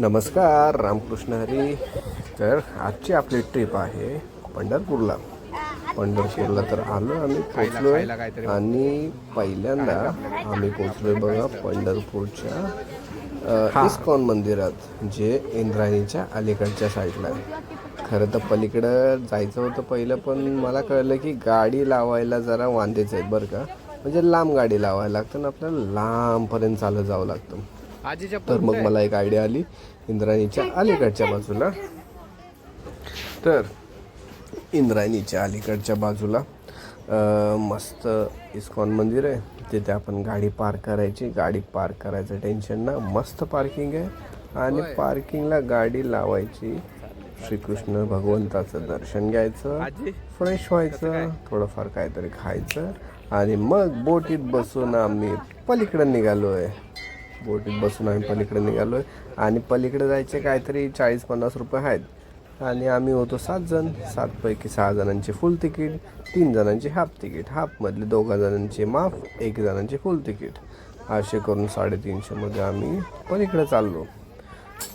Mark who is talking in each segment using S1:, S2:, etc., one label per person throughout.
S1: नमस्कार रामकृष्ण हरी. तर आजची आपली ट्रिप आहे पंढरपूरला. पंढरपूरला तर आलो आम्ही पोचलोय आणि पहिल्यांदा आम्ही पोचलोय बघा पंढरपूरच्या इस्कॉन मंदिरात जे इंद्रायणीच्या अलीकडच्या साईडला आहे. खरं तर पलीकडं जायचं होतं पहिलं पण मला कळलं की गाडी लावायला जरा वांदेच आहेत बरं का. म्हणजे लांब गाडी लावायला लागतं आणि आपल्याला लांबपर्यंत चालत जावं लागतं. तर मग मला एक आयडिया आली. इंद्रायणीच्या अलीकडच्या बाजूला. तर इंद्रायणीच्या अलीकडच्या बाजूला मस्त इस्कॉन मंदिर आहे. तिथे आपण गाडी पार्क करायची. गाडी पार्क करायचं टेन्शन ना. मस्त पार्किंग आहे. आणि पार्किंगला गाडी लावायची. श्रीकृष्ण भगवंताचं दर्शन घ्यायचं. फ्रेश व्हायचं. थोडंफार काहीतरी खायचं. आणि मग बोटीत बसून आम्ही पलीकडे निघालो आहे बोटीत बसून आम्ही पलीकडे निघालो आहे आणि पलीकडे जायचे काहीतरी चाळीस पन्नास रुपये आहेत. आणि आम्ही होतो सात जण. सातपैकी सहा जणांचे फुल तिकीट तीन जणांचे हाफ तिकीट. हाफमधले दोघा जणांचे माफ एक जणांचे फुल तिकीट. असे करून साडेतीनशेमध्ये आम्ही पलीकडे चाललो.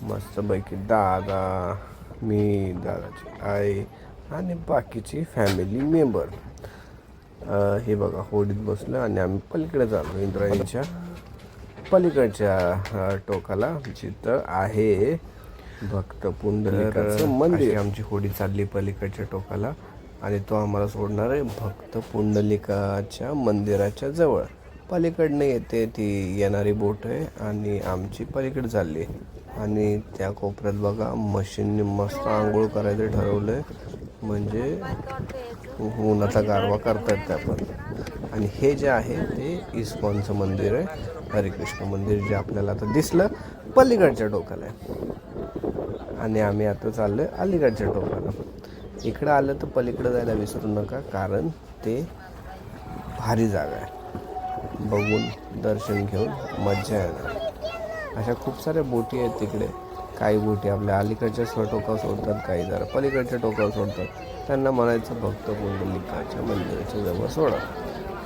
S1: मस्तपैकी दादा मी दादाची आई आणि बाकीची फॅमिली मेंबर हे बघा होडीत बसलो आणि आम्ही पलीकडे चाललो. इंद्रायणीच्या पलीकडच्या टोकाला जिथं आहे भक्त पुंडलिकाचं मंदिर. आमची होडी चालली पलीकडच्या टोकाला आणि तो आम्हाला सोडणार आहे भक्त पुंडलिकाच्या मंदिराच्या जवळ. पलीकडनं येते ती येणारी बोट आहे आणि आमची पलीकडे चालली आणि त्या कोपऱ्यात बघा मशीनने मस्त आंघोळ करायचं ठरवलंय. म्हणजे उन्हाचा गारवा करतायत त्या पण. आणि हे जे आहे ते इस्कॉनचं मंदिर आहे. हरिकृष्ण मंदिर जे आपल्याला आता दिसलं पलीकडच्या टोकाला आहे. आणि आम्ही आता चाललो आहे अलीकडच्या टोकाला. इकडं आलं तर पलीकडं जायला विसरू नका कारण ते भारी जागा आहे. बघून दर्शन घेऊन मज्जा येणार. अशा खूप साऱ्या बोटी आहेत तिकडे. काही बोटी आपल्या अलीकडच्या स्व टोकावर सोडतात काही जरा पलीकडच्या टोकावर सोडतात. त्यांना म्हणायचं भक्त पुंडलिकाच्या मंदिराच्या जवळ सोडा.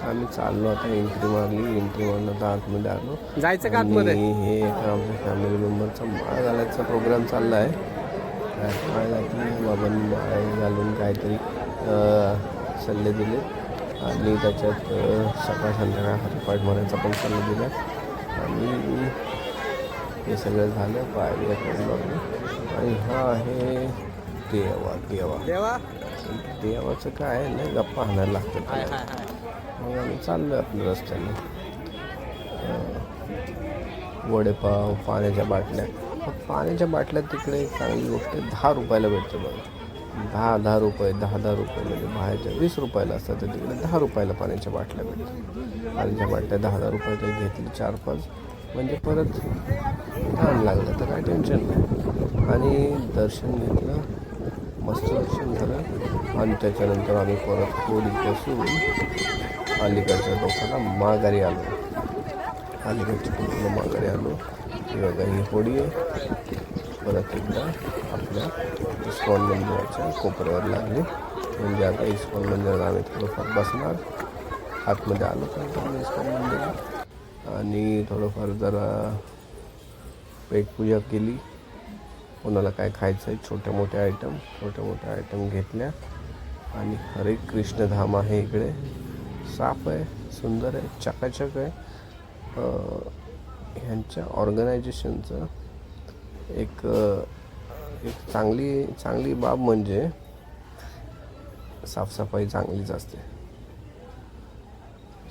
S1: आम्ही चाललो आता एंट्री मारली एंट्री मारलं तर आतमध्ये आलो.
S2: जायचं का आतमध्ये?
S1: हे एका आमच्या फॅमिली मेंबरचा माळ घालायचा प्रोग्राम चालला आहे त्यात माळ घातली? बाबांनी माळ घालून काहीतरी सल्ले दिले. आणि त्याच्यात सकाळ संध्याकाळ हरिपाठ म्हणायचा पण सल्ला दिला. आणि हे सगळं झालं पायऱ्या आम्ही आणि हा आहे देवा देवा.
S2: देवा?
S1: देवाचं काय आहे नाही गप्पा हाणायला लागतं मग आम्ही चाललो आपल्या रस्त्याने. वडेपाव पाण्याच्या बाटल्या. पाण्याच्या बाटल्या तिकडे एक चांगली गोष्ट दहा रुपयाला भेटते बघा. दहा दहा रुपये दहा दहा रुपये म्हणजे बाहेरच्या वीस रुपयाला असतात तर तिकडे दहा रुपयाला पाण्याच्या बाटल्या भेटतात. पाण्याच्या बाटल्या दहा दहा रुपयाच्या घेतली चार पाच. म्हणजे परत छान लागलं तर काय टेन्शन नाही. आणि दर्शन घेतलं मस्त दर्शन झालं. आणि त्याच्यानंतर आम्ही परत थोडी बसून अलीकडच्या टोकाला माघारी आलो. अलीकडच्या टोकाला माघारी आलो. ही ही होडी आहे. परत एकदा आपल्या इस्कॉन मंदिराच्या कोपऱ्यावर लागली. म्हणजे आता इस्कॉन मंदिरात आम्ही थोडंफार बसणार. आतमध्ये आलो तर इस्कॉन मंदिरात आणि थोडंफार जरा पेटपूजा केली. कोणाला काय खायचं आहे? छोट्या मोठ्या आयटम छोट्या मोठ्या आयटम घेतल्या. आणि हरे कृष्ण धाम आहे इकडे. साफ आहे सुंदर आहे चकाचक आहे. ह्यांच्या ऑर्गनायझेशनचं एक एक चांगली चांगली बाब म्हणजे साफसफाई चांगलीच असते.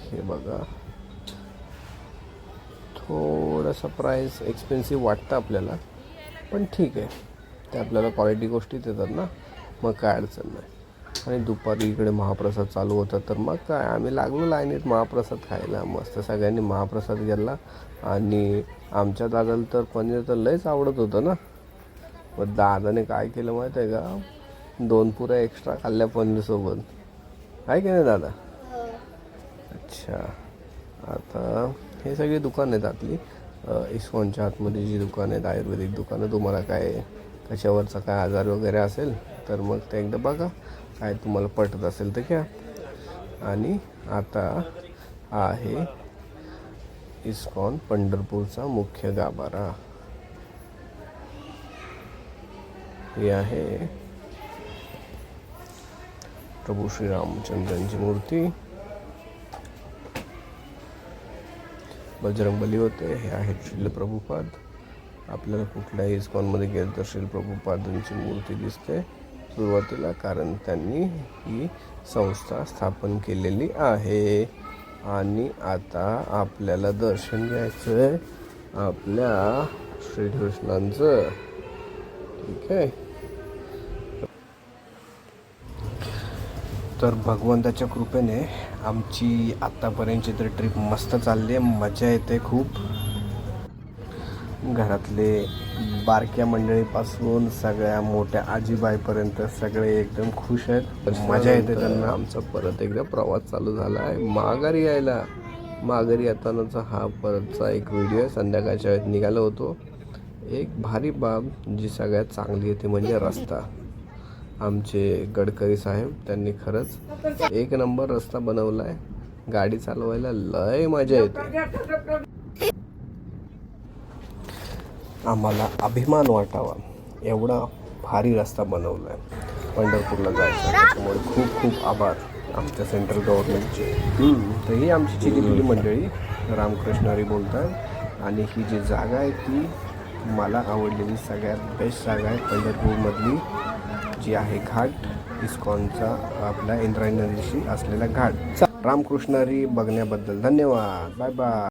S1: हे बघा. थोडंसं प्राईस एक्सपेन्सिव्ह वाटतं आपल्याला पण ठीक आहे. ते आपल्याला क्वालिटी गोष्टी देतात ना मग काय अडचण नाही. आणि दुपारी इकडे महाप्रसाद चालू होता तर मग काय आम्ही लागलो लाईनीत महाप्रसाद खायला. मस्त सगळ्यांनी महाप्रसाद घेतला. आणि आमच्या दादाला तर पनीर तर लयच आवडत होतं ना. मग दादाने काय केलं माहीत आहे का? दोन पुऱ्या एक्स्ट्रा खाल्ल्या पनीरसोबत आहे की नाही दादा? अच्छा. आता हे सगळी दुकानं आहेत आतली. अ, इस्कॉनच्या आतमध्ये जी दुकानं आहेत आयुर्वेदिक दुकानं तुम्हाला काय कशावरचा काय आजार वगैरे असेल तर मग ते एकदा बघा. काय तुम्हाला पटत असेल तर घ्या. आणि आता हा आहे इस्कॉन पंढरपूरचा मुख्य गाभारा. हे आहे प्रभू श्री रामचंद्रांची मूर्ती. बजरंगबली होते हे आहेत श्रील प्रभुपाद. आपल्याला कुठल्याही इस्कॉनमध्ये गेलं तर शिल प्रभुपादांची मूर्ती दिसते. सुरुवातीला कारण त्यांनी ही संस्था स्थापन केलेली आहे. आणि आता आपल्याला दर्शन घ्यायचं आहे आपल्या श्रीकृष्णांचं. ठीक आहे? तर भगवंताच्या कृपेने आमची आत्तापर्यंतची तर ट्रिप मस्त चालली आहे. मजा येते खूप. घरातले बारक्या मंडळीपासून सगळ्या मोठ्या आजीबाईपर्यंत सगळे एकदम खुश आहेत. मजा येते त्यांना. आमचा परत एकदा प्रवास चालू झाला आहे माघारी यायला. माघारी येतानाचा हा परतचा एक व्हिडिओ आहे. संध्याकाळच्या वेळेत निघालो होतो. एक भारी बाब जी सगळ्यात चांगली आहे ती म्हणजे रस्ता. आमचे गडकरी साहेब त्यांनी खरंच एक नंबर रस्ता बनवला आहे गाडी चालवायला लय मजा येते. आम्हाला अभिमान वाटावा. एवढा भारी रस्ता बनवला आहे पंढरपूरला जायचा त्याच्यामुळे खूप खूप आभार आमच्या सेंट्रल गव्हर्नमेंटचे तर ही आमची चिलीपिली मंडळी. रामकृष्ण हरी बोलतात आणि ही जी जागा आहे ती मला आवडलेली सगळ्यात बेस्ट जागा आहे पंढरपूरमधली जी आहे घाट. इस्कॉनचा आपल्या इंद्रायणी नदीशी असलेला घाट. रामकृष्ण हरी बघण्याबद्दल धन्यवाद. Bye bye